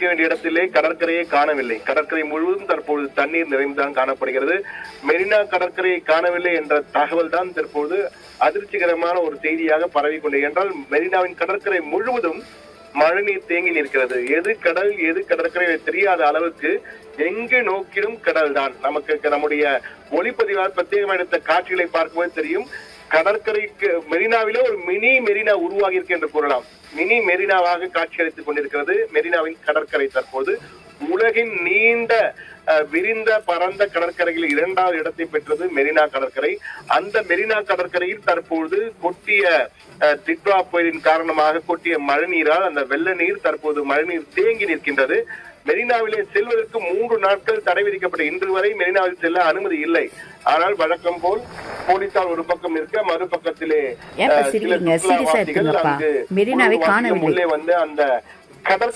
இருக்க வேண்டிய இடத்திலே கடற்கரையை காணவில்லை. கடற்கரை முழுவதும் தற்போது தண்ணீர் நிறைந்துதான் காணப்படுகிறது. மெரினா கடற்கரையை காணவில்லை என்ற தகவல் தான் தற்போது அதிர்ச்சிகரமான ஒரு செய்தியாக பரவிக்கொண்டே என்றால் மெரினாவின் கடற்கரை முழுவதும் மழைநீர் தேங்கி நிற்கிறது. எது கடல் எது கடற்கரை தெரியாத அளவுக்கு எங்கு நோக்கிலும் கடல் தான் நமக்கு நம்முடைய ஒளிப்பதிவாளர் பிரத்யேகமாக எடுத்த காட்சிகளை பார்க்கும்போது தெரியும் கடற்கரைக்கு மெரினாவிலே ஒரு மினி மெரினா உருவாகி இருக்கு என்று கூறலாம். மினி மெரினாவாக காட்சியளித்துக் கொண்டிருக்கிறது. மெரினாவின் கடற்கரை தற்போது உலகின் நீண்ட விரிந்த பரந்த கடற்கரையில் இரண்டாவது இடத்தை பெற்றது மெரினா கடற்கரை. அந்த மெரினா கடற்கரையில் தற்பொழுது கொட்டிய அஹ், டிட்வா புயலின் காரணமாக கொட்டிய மழைநீரால் அந்த வெள்ள நீர் தற்போது மழைநீர் தேங்கி நிற்கின்றது. மெரினாவிலே செல்வதற்கு மூன்று நாட்கள் தடை விதிக்கப்பட்ட இன்று வரை மெரினாவில் செல்ல அனுமதி இல்லை. ஆனால் வழக்கம் போல் போலீசார் ஒரு பக்கம் இருக்க மறுபக்கத்திலே சில சுற்றுலாவாசிகள். அங்கு. உள்ளே வந்து அந்த கடற்கரை